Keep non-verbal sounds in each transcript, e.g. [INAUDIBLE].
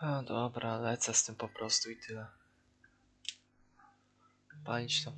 A, dobra, lecę z tym po prostu i tyle. Palić to.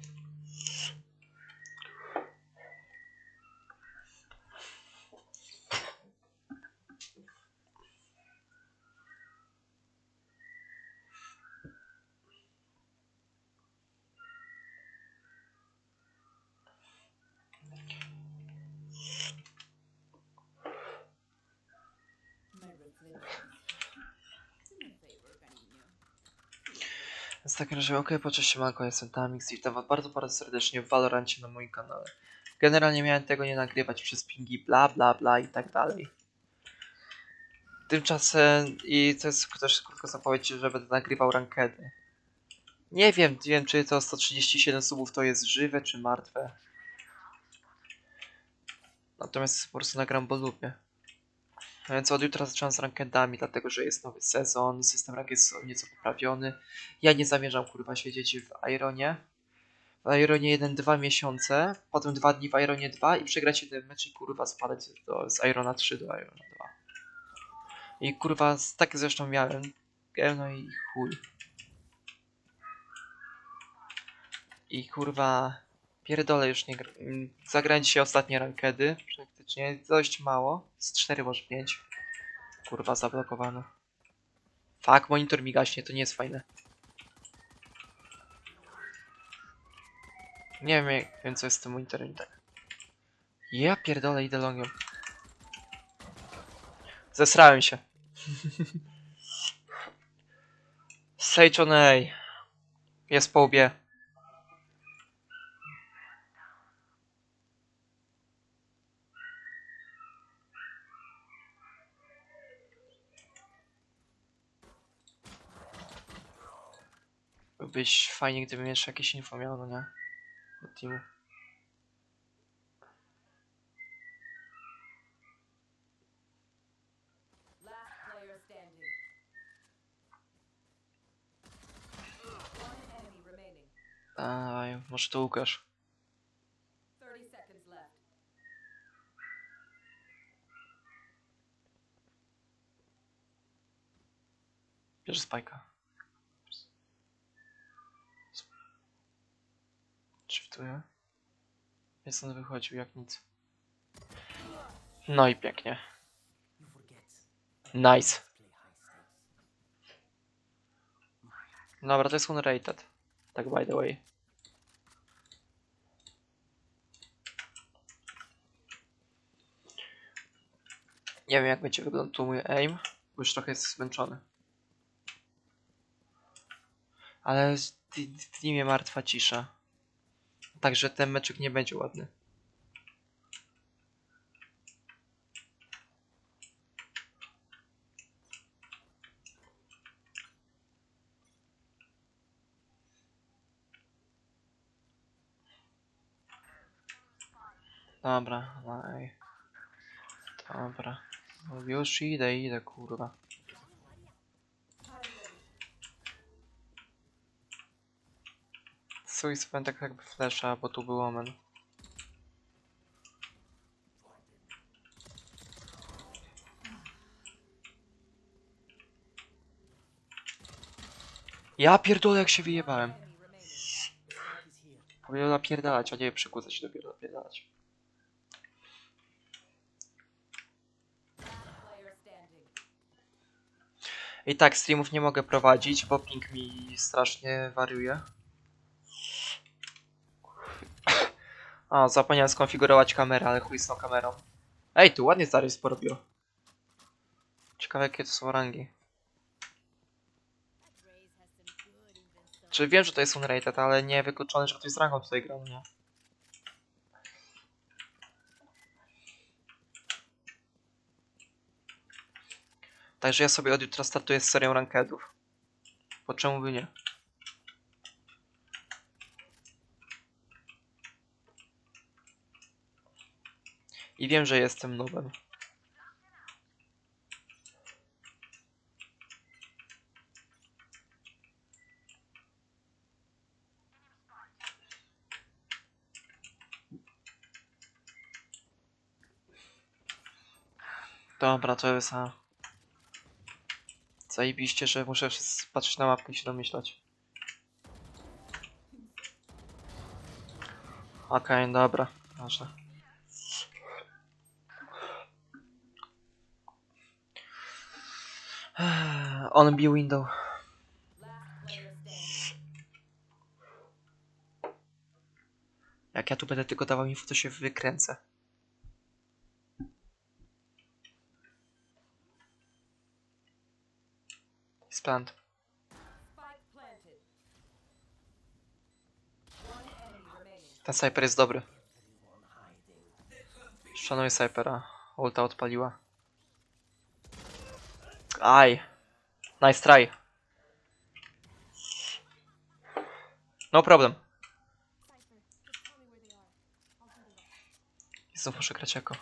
Razie okej, po cześć siemanko, jestem Tamix i witam was bardzo, bardzo serdecznie w Valorancie na moim kanale. Generalnie miałem tego nie nagrywać przez pingi, bla bla bla i tak dalej. Tymczasem, i to jest też krótko zapowiedź, że będę nagrywał rankedy. Nie wiem, nie wiem czy to 137 subów to jest żywe czy martwe. Natomiast po prostu nagram, bo lubię. Więc od jutra zaczynam z rankedami, dlatego że jest nowy sezon, system rank jest nieco poprawiony. Ja nie zamierzam kurwa siedzieć w Ironie. W Ironie 1-2 miesiące, potem 2 dni w Ironie 2 i przegrać jeden mecz i kurwa spadać do, z Irona 3 do Irona 2. I kurwa, tak zresztą miałem. No i chuj. I kurwa, pierdolę już nie gra. Zagrałem dzisiaj ostatnie rankedy, praktycznie dość mało, z 4 może 5. Kurwa, zablokowano. Fuck, monitor mi gaśnie, to nie jest fajne. Nie wiem, jak- wiem co jest z tym monitorem tak. Ja pierdolę, idę longiem. Zesrałem się. [LAUGHS] Sage on A. Jest po łbie. Byłbyś fajnie, gdybym jeszcze jakieś info miał, no nie? Od teamu. Dawaj, może to Łukasz. 30 seconds left. Bierze spajka. Shiftuję. Jest on wychodził jak nic. No i pięknie. Nice. Dobra, to jest unrated. Tak by the way. Nie wiem jak będzie wyglądał mój aim, bo już trochę jest zmęczony. Ale w teamie martwa cisza. Także ten meczek nie będzie ładny. Dobra, ej. Dobra. No już idę, idę, kurwa. Swój swęd tak jakby flesza, bo tu był omen. Ja pierdolę jak się wyjebałem. Powinien napierdalać, a nie przykłócać dopiero napierdalać. I tak, streamów nie mogę prowadzić, bo ping mi strasznie wariuje. A, zapomniałem skonfigurować kamerę, ale chuj z tą kamerą. Ej, tu ładnie stary porobiło. Ciekawe jakie to są rangi. Czy wiem, że to jest unrated, ale nie wykluczone, że ktoś z rangą tutaj grał, nie? Także ja sobie od jutra startuję z serią rankedów. Po czemu by nie? I wiem, że jestem nowym. Dobra, to jest a. Zajebiście, że muszę patrzeć na mapkę i się domyślać. Okej, dobra. Ważne. [SIGHS] On be window. Jak ja tu będę tylko dawał info, to się wykręcę. Jest. Ten sniper jest dobry. Szanuję snipera. Ulta odpaliła. Aj. Nice try. No problem. Znów muszę grać jako.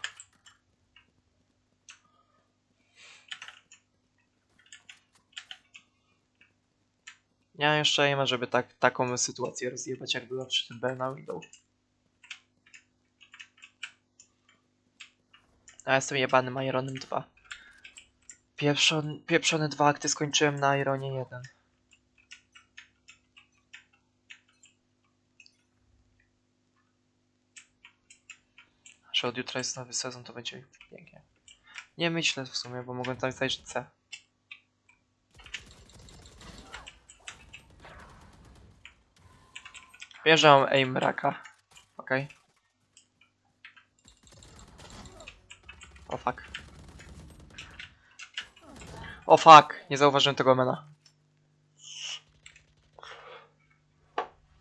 Ja jeszcze nie ma, żeby tak, taką sytuację rozjebać, jak była przy tym Bell na Window. A jestem jebanym Ironem 2. Pieprzon, pieprzone dwa akty skończyłem na Ironie 1. Że od jutra jest nowy sezon, to będzie pięknie. Nie myślę w sumie, bo mogłem tak zajrzeć C. Mam aim raka. Okej. O fuck. O fuck, nie zauważyłem tego mena.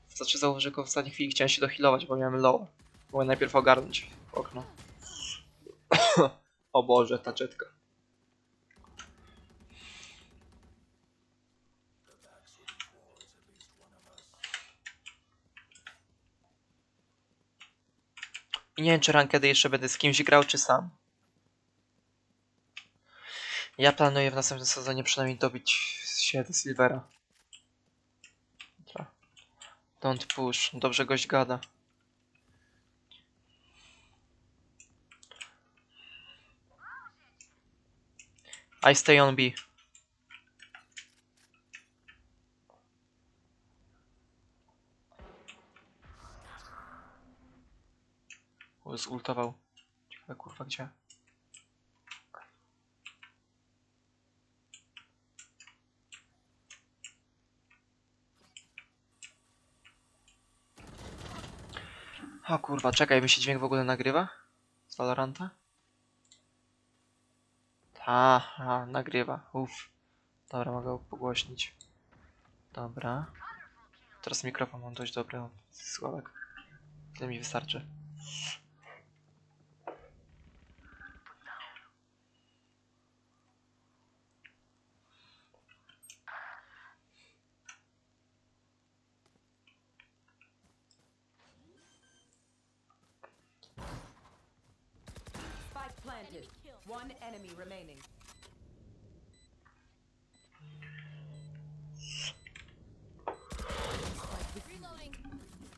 Znaczy zauważyłem go w ostatniej chwili, chciałem się dohealować, bo miałem low. Mogłem najpierw ogarnąć okno. [LAUGHS] o Boże, ta jetka. I nie wiem, czy rankedy jeszcze będę z kimś grał, czy sam. Ja planuję w następnym sezonie przynajmniej dobić się do Silvera. Don't push. Dobrze gość gada. I stay on B. Zultował. Ciekawe kurwa gdzie. O kurwa, czekaj, by się dźwięk w ogóle nagrywa? Z Valoranta? Ta, a, nagrywa, uff. Dobra, mogę pogłośnić. Dobra. Teraz mikrofon mam dość dobry, sławek. Tyle mi wystarczy. Spike planted. One enemy remaining.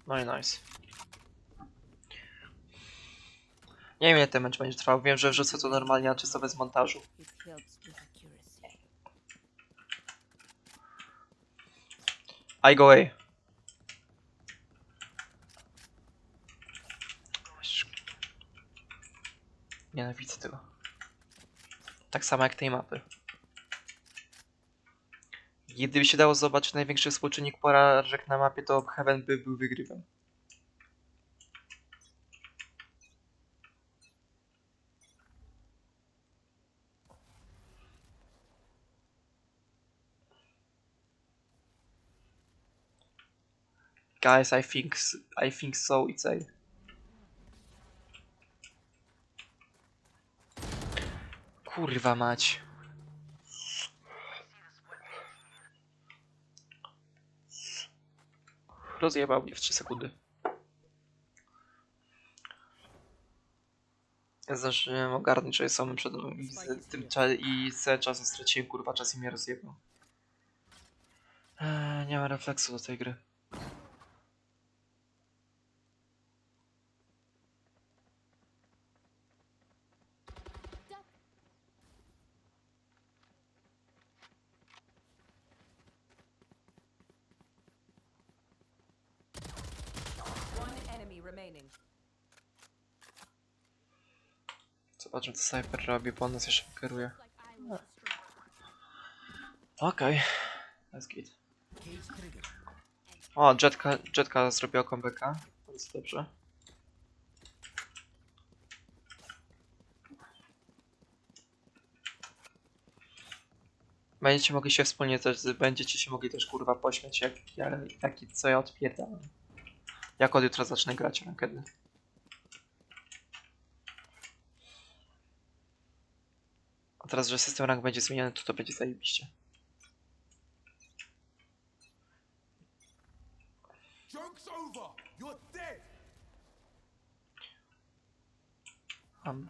No i nice. Nie wiem ile ten mecz będzie trwał. Wiem, że wrzucę to normalnie, a czysto bez montażu. I go away. Nienawidzę tego. Tak samo jak tej mapy. Gdyby się dało zobaczyć największy współczynnik porażek na mapie, to Heaven by był wygrywem. Guys, I think I think so. It's a. Kurwa mać. Rozjebał mnie w 3 sekundy. Zdążyłem ogarnąć, że jest samym przed z tym i z czasem straciłem kurwa czas i mnie rozjebał. Eee, nie ma refleksu do tej gry. remaining. Zobaczmy co Cypher robi, bo on nas jeszcze kieruje. Okej. Let's git. O, Jetka, Jetka zrobiła comebacka. Bardzo dobrze. Będziecie mogli się wspólnie też, będziecie się mogli też kurwa pośmiać jak, jaki co ja odpierdalam. Jak od jutra zacznę grać rankedy. A teraz, że system rank będzie zmieniony, to to będzie zajebiście. Um.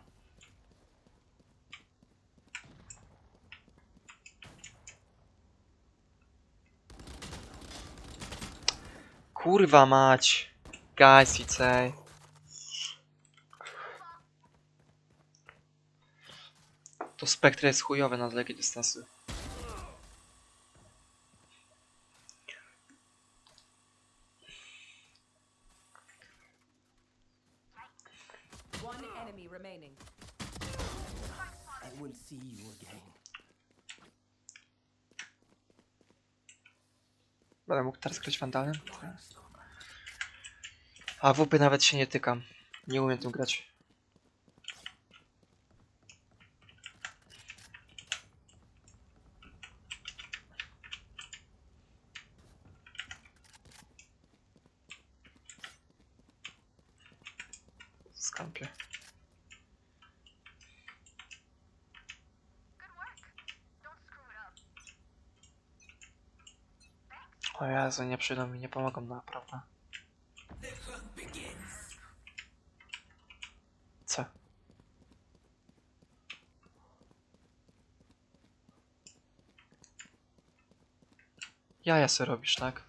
Kurwa mać. Guys, it's a... To spektrum jest chujowe na dalekie dystansy. Będę mógł teraz grać Wandalem? A WP nawet się nie tykam. Nie umiem tym grać. Jezu, nie przyjdą mi, nie pomogą naprawdę. Co? Jaja se robisz, tak?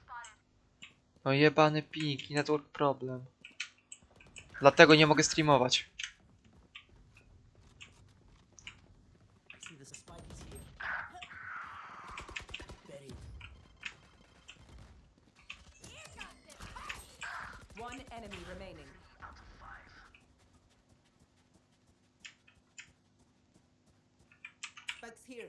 No jebany ping network problem. Dlatego nie mogę streamować. I see the spike is here. Buried. One enemy remaining. Spike's here.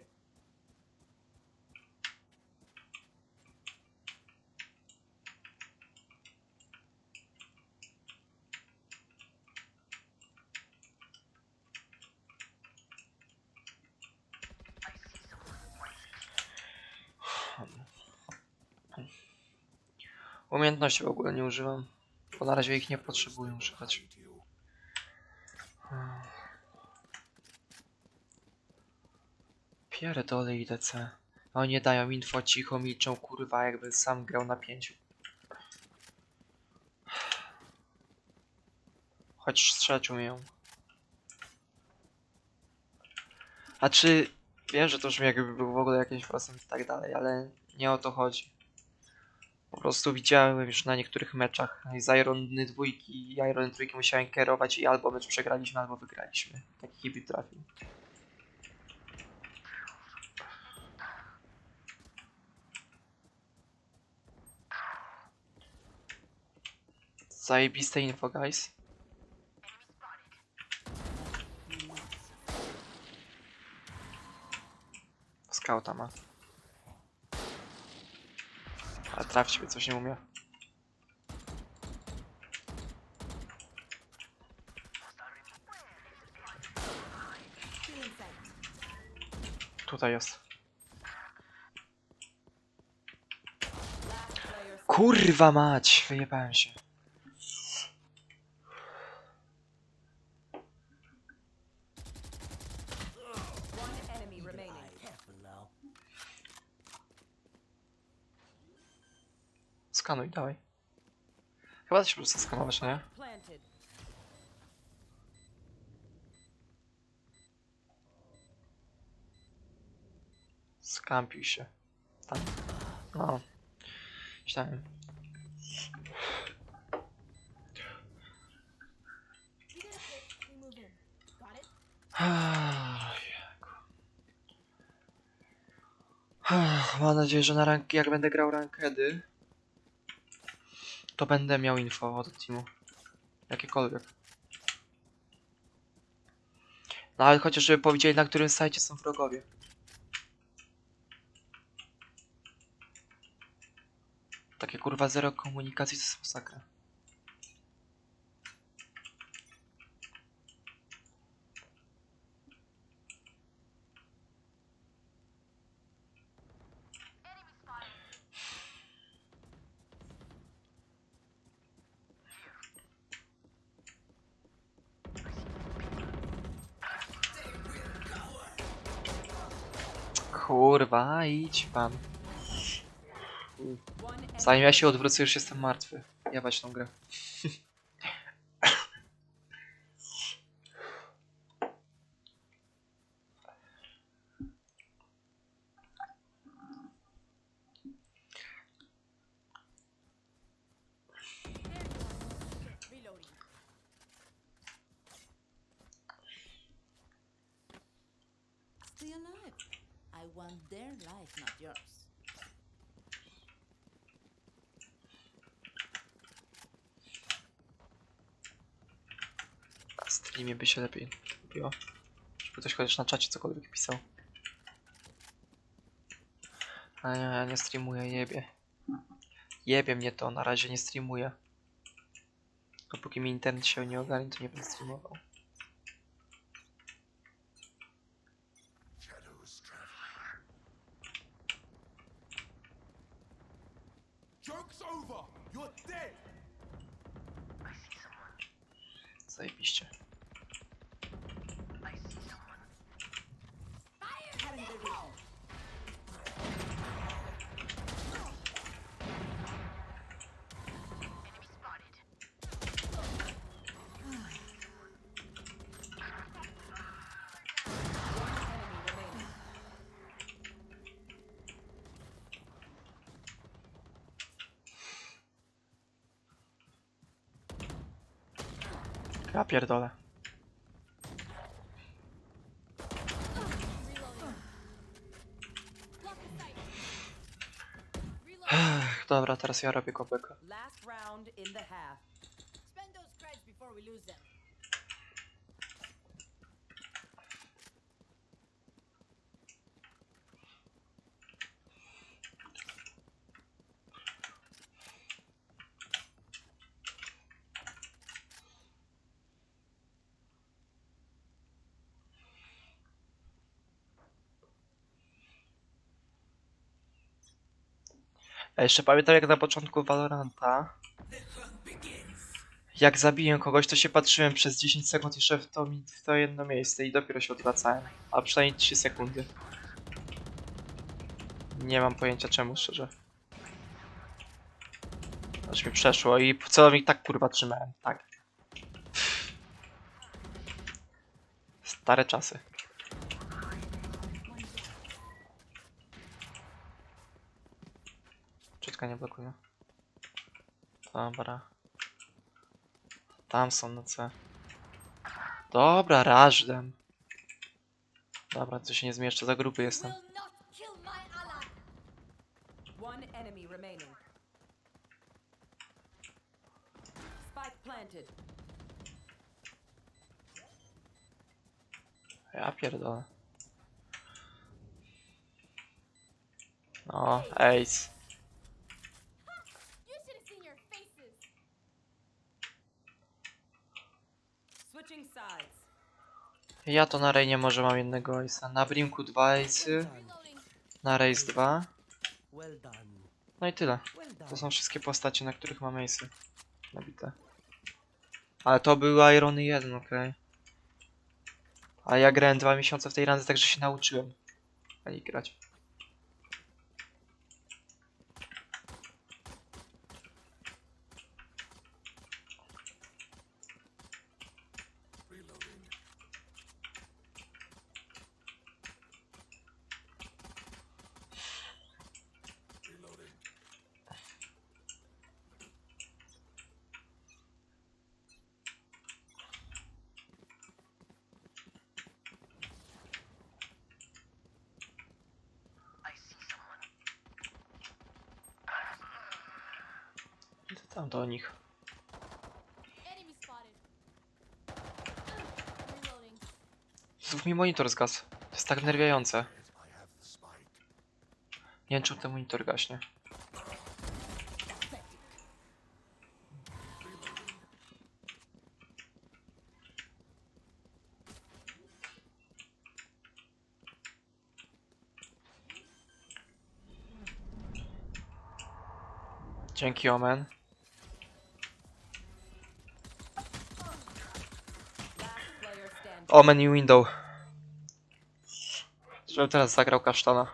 Umiejętności w ogóle nie używam. Bo na razie ich nie potrzebuję używać. Pierdolę IDC. Oni nie dają info, cicho milczą, kurwa, jakby sam grał na pięciu. Choć strzelać umieją. A czy... Wiem, że to brzmi jakby był w ogóle jakiś procent i tak dalej, ale nie o to chodzi. Po prostu widziałem już na niektórych meczach z Irony dwójki i Irony trójki musiałem kierować i albo mecz przegraliśmy, albo wygraliśmy. Taki hibit trafił. Zajebiste info, guys. Skauta ma. Ale trafcie mnie, coś nie umie. Tutaj jest. Kurwa mać! Wyjebałem się. One enemy remaining. Careful now. Skanuj, dawaj. Chyba da się po prostu skanować, nie? Skampił się. Tam. No. Myślałem. Mam nadzieję, że na rank, jak będę grał rankedy, to będę miał info od teamu. Jakiekolwiek. No ale chociaż żeby powiedzieli na którym sajcie są wrogowie. Takie kurwa zero komunikacji to jest masakra. Kurwa, idź pan. Zanim ja się odwrócę, już jestem martwy. Jebać tą grę. Się lepiej robiło. Żeby ktoś chociaż na czacie cokolwiek pisał. A nie, ja nie streamuję, jebie. Jebie mnie to, na razie nie streamuję. Dopóki mi internet się nie ogarnie, to nie będę streamował. Zajebiście. Cutting their vision. enemy remaining. Ja pierdolę. Dobra, teraz ja robię kopek. Last round in the half. Spend those creds before we lose them. A jeszcze pamiętam jak na początku Valoranta jak zabiłem kogoś, to się patrzyłem przez 10 sekund jeszcze w to, mi- w to jedno miejsce i dopiero się odwracałem. A przynajmniej 3 sekundy. Nie mam pojęcia czemu, szczerze. Aż mi przeszło i celownik tak kurwa trzymałem, tak. Stare czasy. Czutka nie blokuje. Dobra. Tam są na C. Dobra, rażdem. Dobra, to się nie zmieszczę, za gruby jestem. One enemy remaining. Spike planted. Ja pierdolę. No, ace. Ja to na Rejnie może mam jednego ace'a. Na Brimku dwa ace'y. Na Race dwa. No i tyle. To są wszystkie postacie, na których mam ace'y. Nabite. Ale to były Irony 1, okej. A ja grałem dwa miesiące w tej randze, także się nauczyłem. A nie grać. Tam do nich. Znów mi monitor zgasł. To jest tak wnerwiające. Nie wiem, czemu ten monitor gaśnie. Dzięki, Omen. Omen i Window. Żebym teraz zagrał kasztana.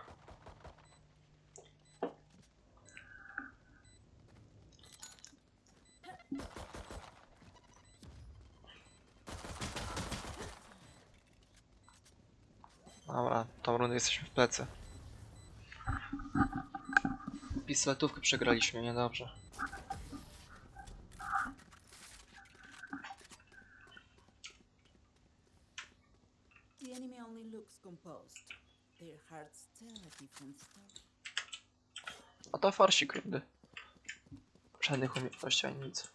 Dobra, tą rundę jesteśmy w plecy. Pistoletówkę przegraliśmy, niedobrze. The to farsik rundy. Żadnych umiejętności ani nic.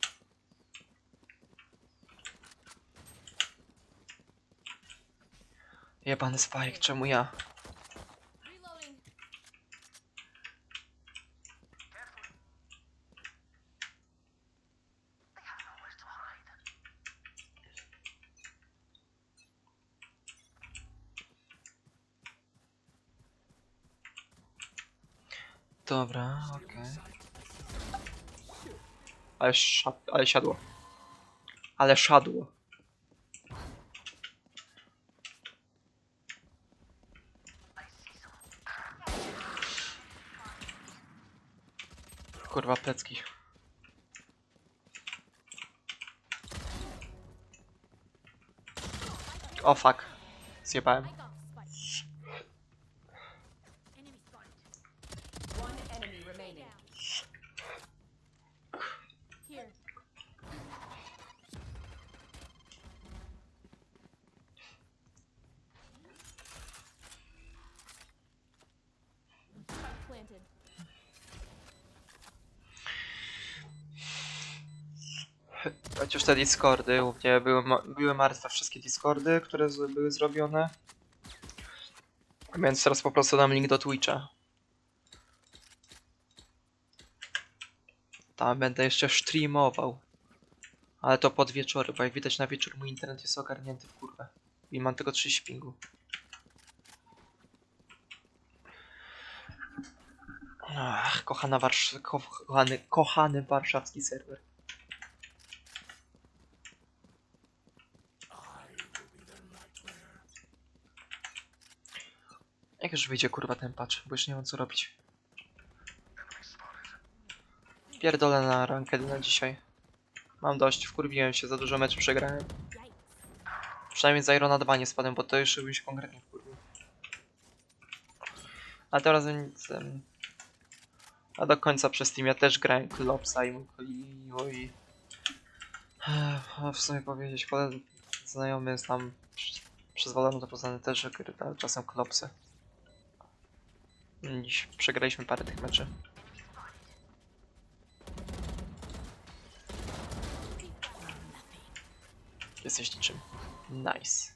Jebany Spike, czemu ja? Dobra, okej. Ale, sza- ale siadło. Ale szadło. Kurwa plecki. O fuck. Zjebałem. One enemy remaining. Here. planted. Chociaż te Discordy u mnie były, były martwe wszystkie Discordy, które były zrobione. Więc teraz po prostu dam link do Twitcha. Tam będę jeszcze streamował. Ale to pod wieczory, bo jak widać na wieczór mój internet jest ogarnięty w kurwę. I mam tylko 3 pingu. Ach, kochana warsz... ko kochany, kochany warszawski serwer. Jak już wyjdzie kurwa ten patch, bo już nie mam co robić. Pierdolę na ranked na dzisiaj. Mam dość, wkurwiłem się, za dużo meczów przegrałem. Przynajmniej z Irona 2 nie spadłem, bo to już bym się konkretnie wkurwił. A teraz nic. A do końca przez Steam ja też grałem Klopsa i mój... i w sumie powiedzieć, koledzy znajomy przy- przez Valorant poznany też, gry czasem Klopsy. Dziś przegraliśmy parę tych meczy. Jesteś niczym. Nice.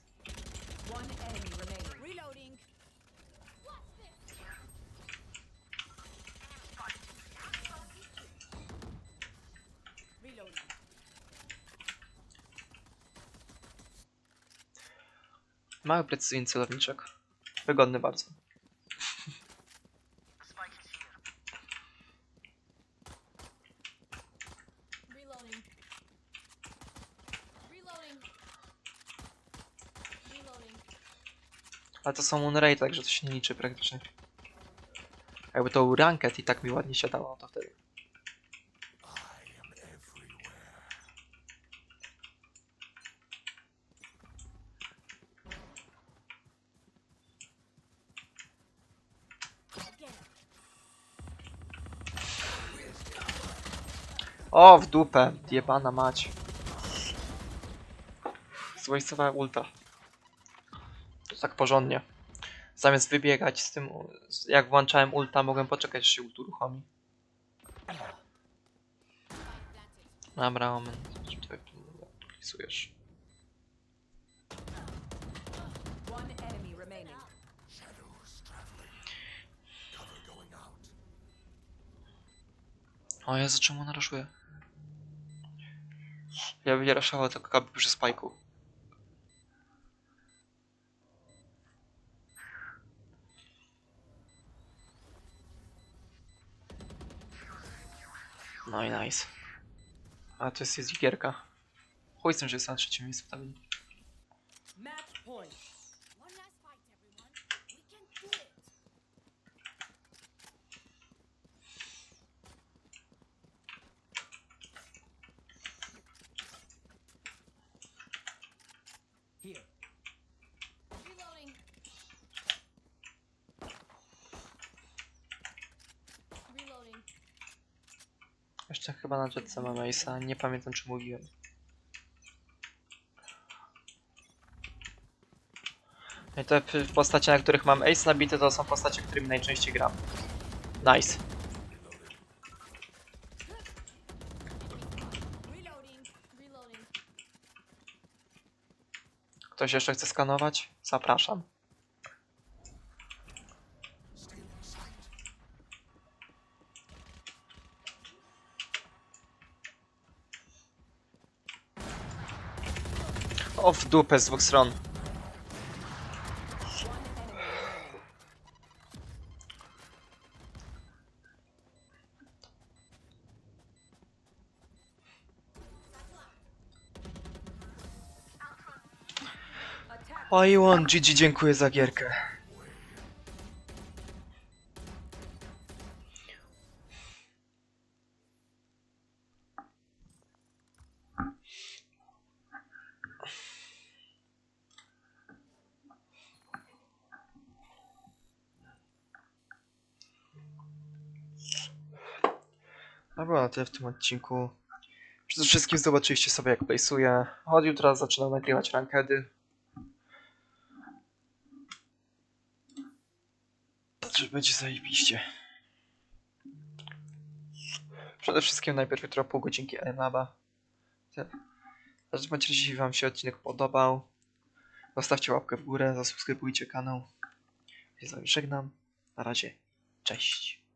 Mały precyzyjny celowniczek. Wygodny bardzo. Ale to są Unray, także to się nie liczy praktycznie. Jakby to był i tak mi ładnie siadało, to wtedy. O, w dupę, jebana mać. Zwojscowa ulta tak porządnie. Zamiast wybiegać z tym, jak włączałem ulta, mogłem poczekać, aż się ult uruchomi. Dobra, moment. Tutaj wpisujesz. O Jezu, czemu ona ruszuje? Ja bym nie ruszała, tylko kapi przy spajku. No i nice. A to jest, jest gierka. Chuj z tym, że jest na trzecim miejscu w tabeli. Chyba na jetce mam Ace'a, nie pamiętam czy mówiłem. I te postacie, na których mam Ace nabity, to są postacie, którymi najczęściej gram. Nice. Ktoś jeszcze chce skanować? Zapraszam. O w dupę z dwóch stron. Oj, on GG, dziękuję za gierkę. No było na tyle w tym odcinku. Przede wszystkim zobaczyliście sobie jak place'uję. Od jutra zaczynam nagrywać rankedy. Także będzie zajebiście. Przede wszystkim najpierw jutro pół godzinki Laba. W każdym razie, jeśli wam się odcinek podobał, zostawcie łapkę w górę, zasubskrybujcie kanał. Ja z wami żegnam. Na razie. Cześć.